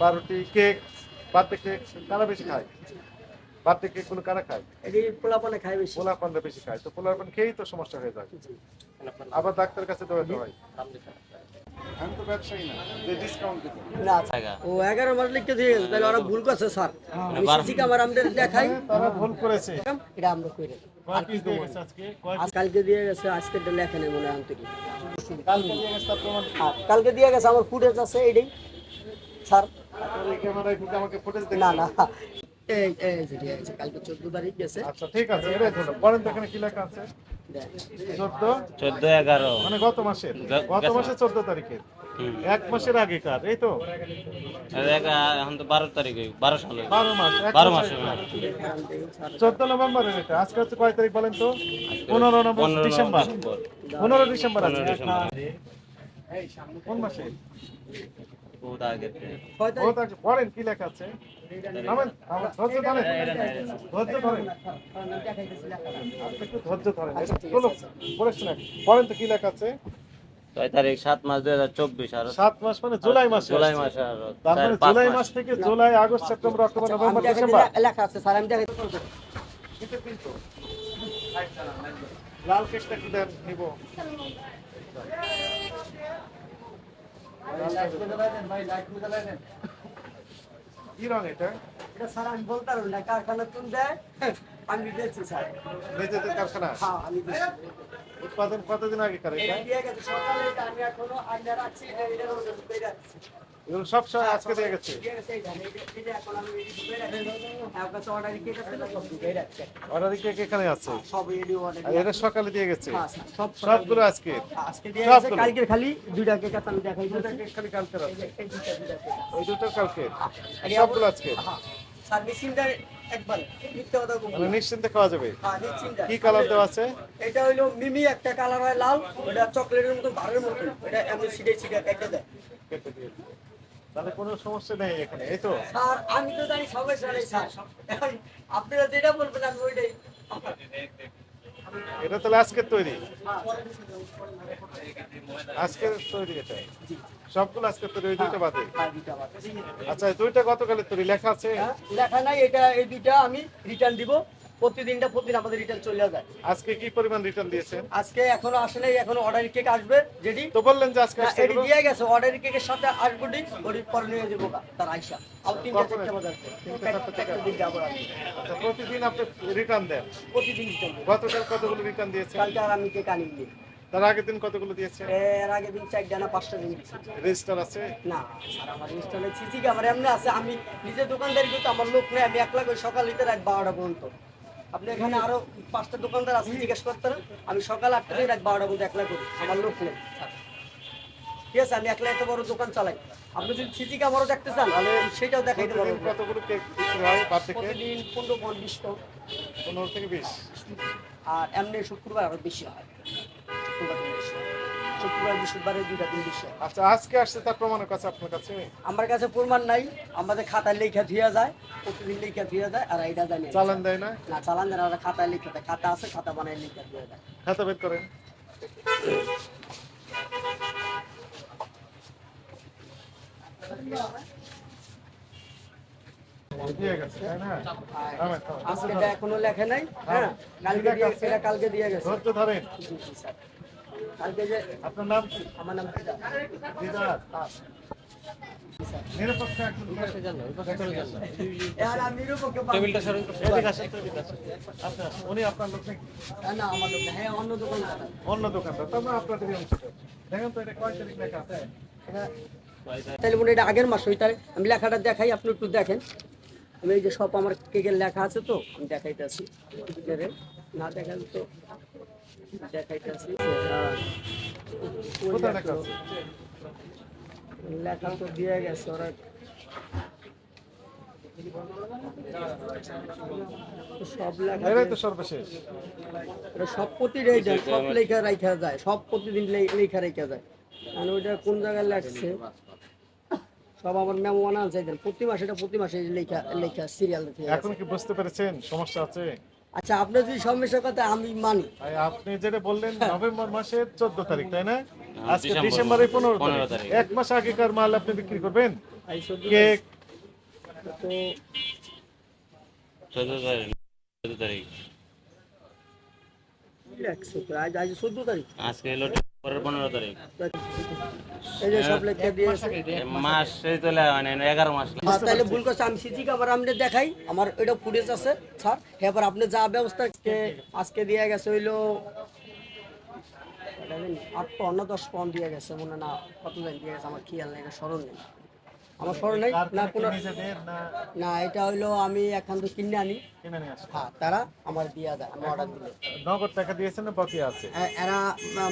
পাউরুটি cake birthday cake কারা বেশি খায়? বার্থডে কেকগুলো কারা খায়? পোলাপানে খায় বেশি। পোলা পানরা বেশি খায়। তো পোলা পান খেয়েই তো সমস্যা হয়ে যায়। আবার ডাক্তার কাছে দৌড়াতে হয়। আমি তো ব্যবসায়ী না যে ডিসকাউন্ট দিব না ও এগারো মাস লিখতে দিয়ে গেছে তাহলে ওরা ভুল করছে স্যার। আমি সিসি ক্যামেরা আমাদের দেখাই। তারা ভুল করেছে। এটা আমরা কালকে দিয়ে গেছে আজকে লেখা নেই মনে হয় কালকে দিয়ে গেছে তার প্রমাণ? আর কালকে দিয়ে গেছে আমার ফুটেজ আছে এইটাই। স্যার আপনার এই ক্যামেরায় ঢুকে আমাকে ফুটেজ দেখতে না না। এই এই যে দিয়ে গেছে কালকে চোদ্দ তারিখ আচ্ছা ঠিক আছে বলেন তো এখানে কি লেখা আছে? চোদ্দ? চোদ্দ এগারো। মানে গত মাসের। গত গেছে। মাসে চোদ্দ তারিখের এক মাসের আগেকার এই তো? এখন তো বারো তারিখ বারো সাল বারো মাস বারো মাসে চোদ্দ নভেম্বরের এটা। আজকে হচ্ছে কয় তারিখ বলেন তো? পনেরো নভেম্বর ডিসেম্বর। ডিসেম্বর। পনেরো ডিসেম্বর আছে পনেরো ডিসেম্বর। কোন মাসে? বহুত আগের থেকে। ছয় ও তারিখ? তো আছে। পড়েন কি লেখা আছে? নামেন, ধৈর্য ধরেন। ধৈর্য ধরেন। একটু ধৈর্য ধরেন। বলো পড়েছেন নাকি? পড়েন তো কি লেখা আছে? ছয় তারিখ সাত মাস দুই হাজার চব্বিশ আর সাত মাস মানে জুলাই মাসে জুলাই। মাসে আর মানে জুলাই মাস। থেকে July August September October November December. লেখা আছে স্যার আমি দেখাই কিন্তু কিন্তু লাল কেকটা কি দেন? নিব। কি রং এটা? এটা স্যার আমি বলতে পারব না। কারখানা তুমি দেয়? আমি দিয়েছি স্যার। নিজেদের কারখানা। হ্যাঁ আমি উৎপাদন কতদিন আগে করে এটা? এটা দিয়ে গেছে সকালে আমি এখনও রাখছি এটা এগুলো সব সময় আজকে দিয়ে গেছে। অর্ডার কেক এখানে আছে? এটা সকালে দিয়ে গেছে। সবগুলো আজকে? কালকে খালি দুইটা কেক আমি দেখাই দুটো কেক খালি কালকে আছে। ওই দুটো কালকে। সবগুলো আজকে। একবার মিথ্যা কথা বলব মানে নিশ্চিন্তে খাওয়া যাবে। কি কালার দেওয়া আছে? এটা হইল মিমি একটা কালার হয় লাল। ওটা চকলেটের মতো বারের মতো। এটা এমনি সিডে সিডে কেটে দেয়। কেটে দিয়ে। দিন। তাহলে কোনো সমস্যা নেই এখানে এই তো? স্যার আমি তো জানি সবাই জানে স্যার। এখন আপনারা যেটা বলবেন আমি ওইটাই। এটা তাহলে আজকের তৈরি? আজকের তৈরি এটা? সবগুলো আজকের তৈরি ওই দুইটা বাদে? হ্যাঁ, দুইটা বাদ। আচ্ছা দুইটা গতকালের তৈরি লেখা আছে? হ্যাঁ, লেখা নাই এটা এই দুইটা আমি রিটার্ন দিব। প্রতিদিনটা প্রতিদিন আমাদের রিটার্ন চলে যায়। আজকে কি পরিমাণ রিটার্ন দিয়েছেন আজকে এখনও আসে নাই এখনও অর্ডার কেক আসবে যেটি তো বললেন যে আজকে আসছে এটি দিয়ে গেছে অর্ডার কেকের সাথে আসব ঠিক ওটি পরে নিয়ে যাব তার আইসা। আর তিনটা চারটা বাজার আচ্ছা, প্রতিদিন আপনি রিটার্ন দেন? প্রতিদিন রিটার্ন গতকাল কতগুলো রিটার্ন দিয়েছেন? কালকে আর আমি কেক আনি দিই তার আগের দিন কতগুলো দিয়েছেন? এর আগে দিন চারটা না পাঁচটা দিন রেজিস্টার আছে? না স্যার আমার ইনস্টলে সিসি ক্যামেরা এমনি আছে। আমি নিজে দোকানদারি করতে আমার লোক নেই আমি একলা করে সকাল হইতে রাত বারোটা পর্যন্ত। আপনি এখানে আরও পাঁচটা দোকানদার আছে জিজ্ঞেস করতেন আমি সকাল আটটা থেকে রাত বারোটা পর্যন্ত একলা করি আমার লোক নেই। ঠিক আছে আমি একলা এত বড় দোকান চালাই। আপনি যদি সিসি ক্যামেরা দেখতে চান তাহলে সেটাও দেখাইতে পারব কতগুলো কেক বিক্রি হয় প্রতিদিন পনেরো পনেরো থেকে বিশ? আর এমনি শুক্রবার আরও বেশি হয়। শুক্রবার হয়। বৃহস্পতিবারে দুইটা দিন আচ্ছা আজকে আসছে তার প্রমাণের কাছে আপনার কাছে? আমার কাছে প্রমাণ নাই আমাদের খাতায় লেখা ধুয়া যায় প্রতিদিন লেখা ধুয়া যায় আর এটা জানি চালান দেয় না? না চালান দেয় না খাতায় লেখা দেয় খাতা আছে খাতা বানায় লেখা ধুয়া যায়। খাতা বের করেন। থামেন। আজকে এখনও লেখে নাই হ্যাঁ কালকে দিয়ে কালকে দিয়ে গেছে। ধরেন। কালকে যে আপনার নাম কি? আমার নাম অন্য দোকানদার। দেখেন তো এটা কয় তারিখ লেখা আছে? তাহলে মনে এটা আগের মাস ওইটার আমি লেখাটা দেখাই আপনি একটু দেখেন। আমি এই যে সব আমার কেকের লেখা আছে তো আমি দেখাইতে আছি না দেখান তো। দেখাইতেছি লেখা লেখা- আছে? লেখা তো দিয়ে গেছে ওরা। সব লেখা তো সর্বশেষ। সব প্রতিটাই দেয় সব লেখা রাখা যায় সব প্রতিদিন লেখা রেখা যায়। আর ওইটা কোন জায়গায় লেখছে? সব আমার মেমো আনা চাইতেন প্রতি মাসে এটা প্রতি মাসে লেখা লেখা সিরিয়াল এখন কি বুঝতে পেরেছেন? সমস্যা আছে? আচ্ছা আপনার যদি সমস্যার কথা আমি মানি। আপনি যেটা বললেন নভেম্বর মাসের চোদ্দ তারিখ তাই না? আজকে ডিসেম্বরের পনেরো তারিখ। এক মাস আগেকার মাল আপনি বিক্রি করবেন? কেক? চোদ্দ তারিখ চোদ্দ তারিখ। একশো আজ আজ চোদ্দ তারিখ। আজকে হলো পনেরো তারিখ। এই যে সব লেখা দিয়েছে। মাস সেই তোলা মানে এগারো মাস। হ্যাঁ, তাহলে ভুল করছে আমি সিসি ক্যামেরা আপনি দেখাই আমার এটা ফুটেজ আছে স্যার। এবার আপনি যা ব্যবস্থা আজকে দিয়ে গেছে হইল আট দশ দিয়ে গেছে মনে না কত দিয়ে গেছে আমার খেয়াল নেই স্মরণ নেই। আমার স্মরণ নেই না কোনো না না এটা হইল আমি এখান থেকে কিনে আনি। হ্যাঁ তারা আমার দিয়া দেয় আমি অর্ডার দিলে। নগদ টাকা দিয়েছেন না বাকি আছে? এরা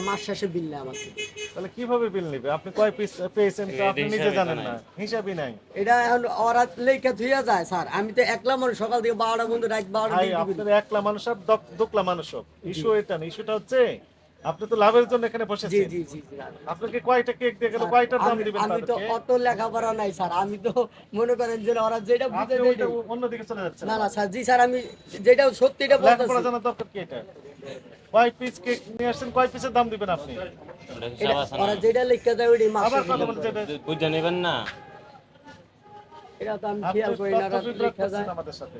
মাস শেষে বিল নেয় আমার থেকে তাহলে কীভাবে বিল নিবে? আপনি কয় পিস পেয়েছেন তো আপনি নিজে জানেন। না। হিসাবই নাই। এটা এখন ওরা লেখা ধুইয়া যায় স্যার। আমি তো একলা মানুষ সকাল থেকে বারোটা বন্ধু রাত বারোটা আপনার একলা মানুষ আর দক- দুকলা মানুষ ইস্যু এটা না। ইস্যুটা হচ্ছে আপনি তো লাভের জন্য এখানে বসেছেন। জি জি জি আপনাকে কয়টা কেক দিয়ে গেল? কয়টার দাম দিবেন আমি তো অত লেখাপড়া নাই স্যার। আমি তো মনে করেন যে ওরা যেটা বুঝে আপনি দেয় ওইটা অন্যদিকে চলে যাচ্ছেন। না না স্যার জি স্যার আমি যেটা সত্যি এটা লেখাপড়া বলতেছি। জানা দরকার কি এটা? কয় পিস কেক নিয়ে আসছেন? কয় পিসের দাম দিবেন আপনি? ওরা যেটা লিখে দেয় ওইটাই মাস আবার কথা বলছেন বুঝে নেবেন না। এটা তো আমি খেয়াল করি না লিখে যায় আমাদের সাথে।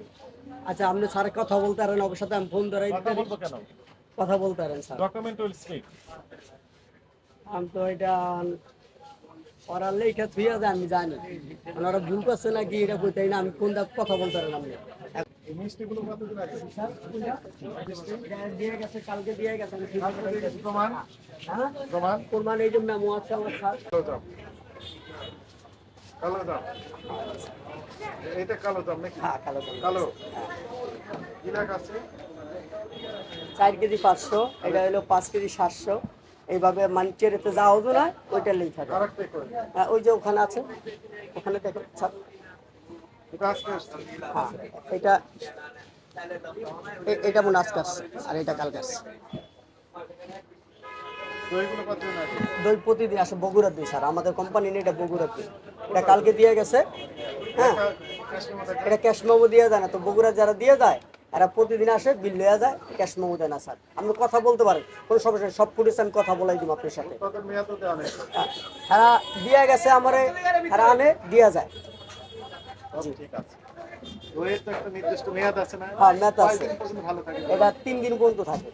আচ্ছা আপনি স্যার কথা বলতে পারেন সাথে আমি ফোন ধরাই কথা বলব কেন? কথা বলতে পারেন স্যার। ডকুমেন্ট উইল স্পিক আমি তো এটা ওরা লেখা থুইয়া যায় আমি জানি। ওরা ভুল করছে নাকি এটা বলতে না আমি কোন কথা বলতে পারেন আপনি এটা প্রমাণ? হ্যাঁ? প্রমাণ? কোরবান এই যে মেমো আছে আমার স্যার। কালো জাম। এইটা কালো জাম নাকি? হ্যাঁ কালো কালো। লেখা আছে? চার কেজি পাঁচশো এটা হলো পাঁচ কেজি সাতশো। এইভাবে মানিচেরেতে যা হতো না ওইটা লেখা হ্যাঁ, ওই যে ওখানে আছে ওখানে দেখো হ্যাঁ এটা এটা মনে আজকে আসছে আর এটা কালকে আসছে। দই প্রতিদিন আসে বগুড়ার দই স্যার। আমাদের কোম্পানি নেই এটা বগুড়ার দই। এটা কালকে দিয়ে গেছে হ্যাঁ। এটা ক্যাশ মেমো দিয়ে। যায় না তো বগুড়া যারা দিয়ে যায় এরা প্রতিদিন আসে বিল দেওয়া যায় ক্যাশ মেমো দেয় না স্যার। আপনি কথা বলতে পারেন কোনো সমস্যা সব ফুটেজ আমি কথা বলাই দিব আপনার সাথে। দেওয়া নেই। হ্যাঁ দিয়ে গেছে আমারে এরা আনে দিয়া যায়। জি তো হ্যাঁ এটা তিন দিন পর্যন্ত থাকে।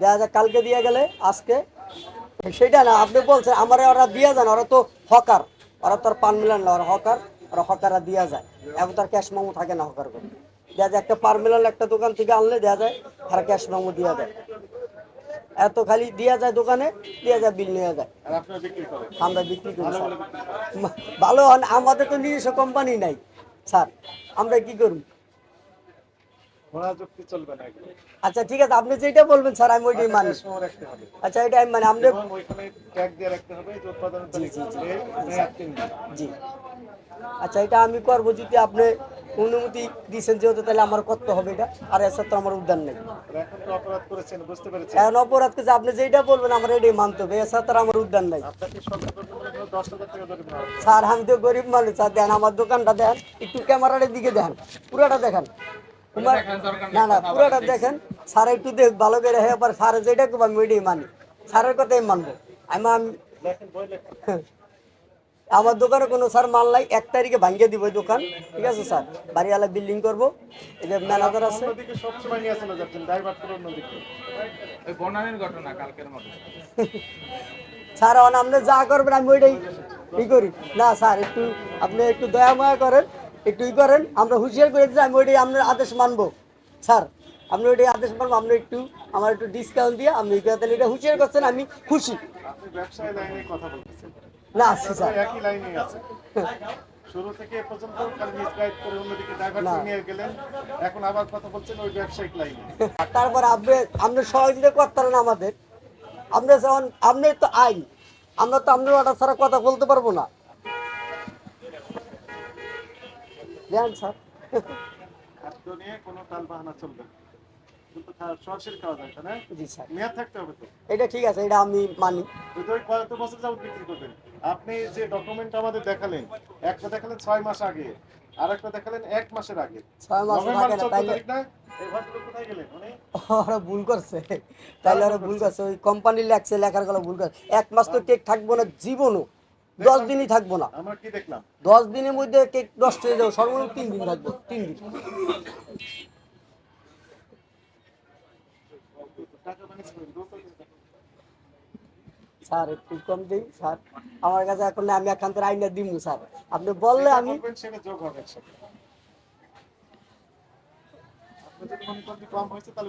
দেখা যায় কালকে দিয়ে গেলে আজকে। সেটা না আপনি বলছেন আমার ওরা দিয়ে যান ওরা তো হকার। ওরা তো আর পান মিলান না ওরা হকার। ওরা হকাররা দিয়া যায়। এখন তার ক্যাশ মামু থাকে না হকার করে দেখা যায় একটা পার মিলান একটা দোকান থেকে আনলে দেওয়া যায় তারা ক্যাশ মামু দিয়া দেয় এত খালি দিয়া যায় দোকানে দিয়া যায় বিল নিয়ে যায়। আর আমরা বিক্রি করি ভালো হন আমাদের তো নিজস্ব কোম্পানি নাই স্যার। আমরা কি করব আচ্ছা ঠিক আছে আপনি যেটা বলবেন স্যার আমি ওইটাই মানি। রাখতে হবে। আচ্ছা এটা আমি মানে দিন জি। আচ্ছা এটা আমি করব যদি আপনি অনুমতি দিয়েছেন যেহেতু তাহলে আমার করতে হবে এটা। আর এছাড়া তো আমার উদ্যান নেই। আর এখন অপরাধ করেছেন বুঝতে পেরেছেন। এখন অপরাধকে যে আপনি যেটা বলবেন আমার এটাই মানতে হবে। এছাড়া তো আমার উদ্যান নাই। স্যার আমি তো গরিব মানুষ। স্যার দেন আমার দোকানটা দেন একটু ক্যামেরার দিকে দেন। পুরোটা দেখেন। না না পুরোটা দেখেন। স্যার একটু দেখ ভালো করে হ্যাঁ আবার স্যার যেটা আমি ওইটাই মানি। স্যারের কথাই মানবো। আমি আমার দোকানে কোনো স্যার মাল নাই এক তারিখে ভাঙ্গিয়ে দিব দোকান। ঠিক আছে স্যার? বাড়িওয়ালা বিল্ডিং করব। এই যে ম্যানেজার আছে। অন্যদিকে সবসময় নিয়ে চলে যাচ্ছেন ড্রাইভার করে অন্যদিকে। ওই বনানীর ঘটনা কালকের মতো। স্যার এখন আপনি যা করবেন আমি ওইটাই ই করি। না স্যার একটু আপনি একটু দয়া মায়া করেন একটু ই করেন আমরা হুঁশিয়ার করে দিচ্ছি আমি ওইটাই আপনার আদেশ মানবো। স্যার আপনি ওইটাই আদেশ মানবো আপনি একটু আমার একটু ডিসকাউন্ট দিয়ে আপনি এটা হুঁশিয়ার করছেন আমি খুশি। আপনি ব্যবসায় লাইনে কথা বলতেছেন। না আসছি স্যার। একই লাইনে আছে। শুরু থেকে পর্যন্ত মিসগাইড করে অন্যদিকে ড্রাইভার নিয়ে গেলেন। এখন আবার কথা বলছেন ওই ব্যবসায়িক লাইনে। তারপর আপনি আপনি সহযোগিতা করতেন না আমাদের। আপনি যখন আপনি তো আইন আমরা তো আপনার অর্ডার ছাড়া কথা বলতে পারব না। জান স্যার। খাদ্য নিয়ে কোনো তাল বাহানা চলবে না। কিন্তু সরাসরি খাওয়া যায় না? জি স্যার। মেয়াদ থাকতে হবে তো? এটা ঠিক আছে এটা আমি মানি। ওই কত বছর যাবত বিক্রি করবেন? আপনি যে ডকুমেন্ট আমাদের দেখালেন একটা দেখালেন ছয় মাস আগে আর একটা দেখালেন এক মাসের আগে। ছয় মাস তাইলে ওরা ভুল করছে। তাইলে ওরা ভুল করছে। ওই লেখছে লেখারগুলো ভুল করছে। এক মাস তো টেক থাকব না জীবনও। দশ দিনই থাকব না। আমরা কি দেখলাম? দশ দিনের মধ্যে কেক নষ্ট হয়ে যাবে সর্বনিম্ন তিন দিন থাকব তিন দিন টাকা ম্যানেজ করুন স্যার একটু কম দিই স্যার। আমার কাছে এখন না, আমি একান্তের আইনা দিব স্যার। আপনি বললে আমি বলবেন সেটা যোগ হবে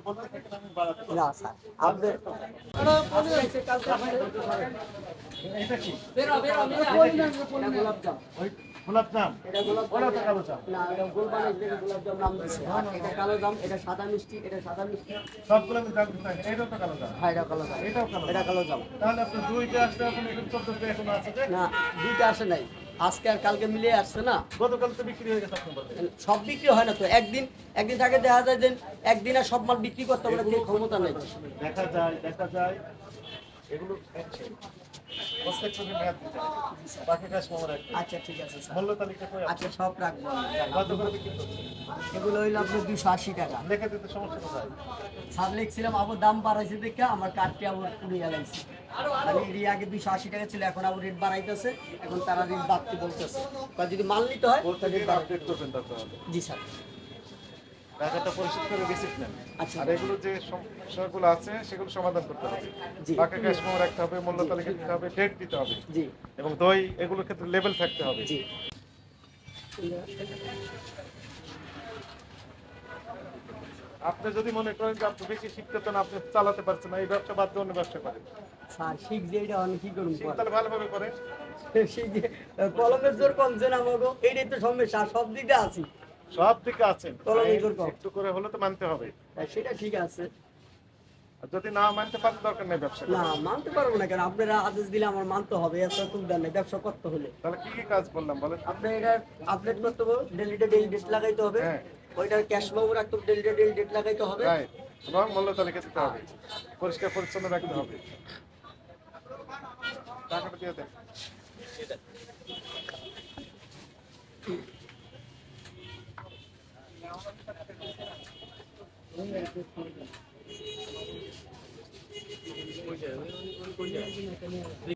মনে না স্যার। আপনি এটা কি এটা গোলাপজাম এটা গোলাপ না এটা এটা গোলাপজাম নাম দিছে। এটা কালো জাম এটা সাদা মিষ্টি এটা সাদা মিষ্টি। সবগুলো আমি দাম এটাও তো কালো জাম? হ্যাঁ এটা কালো জাম। এটাও কালো এটা কালো জাম। তাহলে আপনি দুইটা আসলে এখন এটা এখন আছে না দুইটা আসে নাই। আজকে আর কালকে মিলিয়ে আসছে না। গতকাল তো বিক্রি হয়ে গেছে সব বিক্রি হয় না তো। একদিন একদিন থাকে দেখা যায় যে একদিন আর সব মাল বিক্রি করতে পারে ক্ষমতা নেই। দেখা যায় দেখা যায় এগুলো প্রত্যেক ছবি মেয়াদ দিতে। বাকি কাজ মোমর একটা আচ্ছা ঠিক আছে স্যার। মূল্য তালিকা করে আচ্ছা সব রাখব। কত করে বিক্রি করছে এগুলো হইল আপনার দুশো আশি টাকা। লেখা দিতে সমস্যা কোথায়? সার লিখছিলাম আবার দাম বাড়াইছে দেখে আমার কার্ডটি আবার পুড়িয়ে গেলাইছে মানে এর আগে দুশো আশি টাকা ছিল এখন আবার রেট বাড়াইতেছে। এখন তারা রেট বাড়তে বলতেছে। বা যদি মাল নিতে হয় আপডেট করবেন জি স্যার। টাকাটা পরিশোধ করে নেন আচ্ছা। আর এগুলো যে সমস্যাগুলো আছে সেগুলো সমাধান করতে হবে। ক্যাশ রাখতে হবে মূল্য তালিকা দিতে হবে ডেট দিতে হবে। এবং দই এগুলোর ক্ষেত্রে লেভেল থাকতে হবে। আপনি যদি মনে করেন যে আপনি বেশি শিখতে চান আপনি চালাতে পারছেন না এই ব্যবসা বাদ দিয়ে অন্য ব্যবসা করেন। স্যার শিখ যে এটা অনেক কি করুন তাহলে ভালোভাবে করেন। কলমের জোর কমছে না আমাকে এইটাই তো সমস্যা সব দিকে আছি। সব দিকে আছেন কলমের একটু করে হলে তো মানতে হবে। তাই সেটা ঠিক আছে। যদি না মানতে পারেন দরকার নেই ব্যবসা না মানতে পারব না কেন? আপনারা আদেশ দিলে আমার মানতে হবে এত সুবিধা নেই ব্যবসা করতে হলে। তাহলে কি কি কাজ বললাম বলেন? আপনি এটা আপডেট করতে হবে ডেলিটা ডেলি ডেট লাগাইতে হবে। হ্যাঁ। ওইটার ক্যাশ বাবু রাখতে হবে ডেলিটা ডেলি ডেট লাগাইতে হবে। এবং মূল্য তালিকা দিতে হবে। পরিষ্কার পরিচ্ছন্ন রাখতে হবে। টাকাটা দিয়ে দেন। Onde é? Onde é?